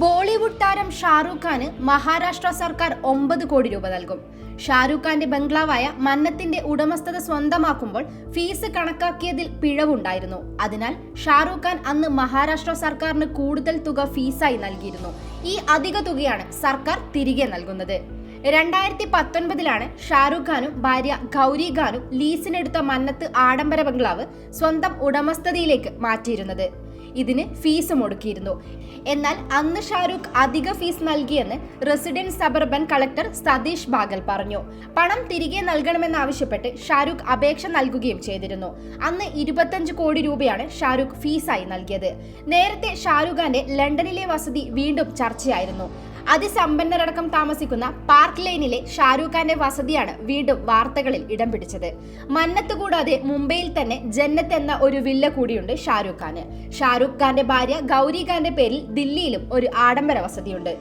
ബോളിവുഡ് താരം ഷാറൂഖ് ഖാന് മഹാരാഷ്ട്ര സർക്കാർ ഒമ്പത് കോടി രൂപ നൽകും. ഷാരൂഖ് ഖാന്റെ ബംഗ്ലാവായ മന്നത്തിന്റെ ഉടമസ്ഥത സ്വന്തമാക്കുമ്പോൾ ഫീസ് കണക്കാക്കിയതിൽ പിഴവുണ്ടായിരുന്നു. അതിനാൽ ഷാറൂഖ് ഖാൻ അന്ന് മഹാരാഷ്ട്ര സർക്കാരിന് കൂടുതൽ തുക ഫീസായി നൽകിയിരുന്നു. ഈ അധിക തുകയാണ് സർക്കാർ തിരികെ നൽകുന്നത്. രണ്ടായിരത്തി പത്തൊൻപതിലാണ് ഷാരൂഖ് ഖാനും ഭാര്യ ഗൗരി ഖാനും ലീസിനെടുത്ത മന്നത്ത് ആഡംബര ബംഗ്ലാവ് സ്വന്തം ഉടമസ്ഥതയിലേക്ക് മാറ്റിയിരുന്നത്. ഇതിന് ഫീസ് മുടക്കിയിരുന്നു എന്നാൽ അന്ന് ഷാരൂഖ് അധിക ഫീസ് നൽകിയെന്ന് resident suburban collector Satish Bagal പറഞ്ഞു. പണം തിരികെ നൽകണമെന്നാവശ്യപ്പെട്ട് ഷാരൂഖ് അപേക്ഷ നൽകുകയും ചെയ്തിരുന്നു. അന്ന് ഇരുപത്തഞ്ച് കോടി രൂപയാണ് ഷാരൂഖ് ഫീസായി നൽകിയത്. നേരത്തെ ഷാരൂഖ് ഖാന്റെ ലണ്ടനിലെ വസതി വീണ്ടും ചർച്ചയായിരുന്നു. അതിസമ്പന്നരടക്കം താമസിക്കുന്ന പാർക്ക് ലൈനിലെ ഷാരൂഖ് ഖാന്റെ വസതിയാണ് വീണ്ടും വാർത്തകളിൽ ഇടം പിടിച്ചത്. മന്നത്ത് കൂടാതെ മുംബൈയിൽ തന്നെ ജന്നത്ത് എന്ന ഒരു വില്ല കൂടിയുണ്ട് ഷാരൂഖ് ഖാന്. ഷാരൂഖ് ഖാന്റെ ഭാര്യ ഗൗരി ഖാന്റെ പേരിൽ ദില്ലിയിലും ഒരു ആഡംബര വസതിയുണ്ട്.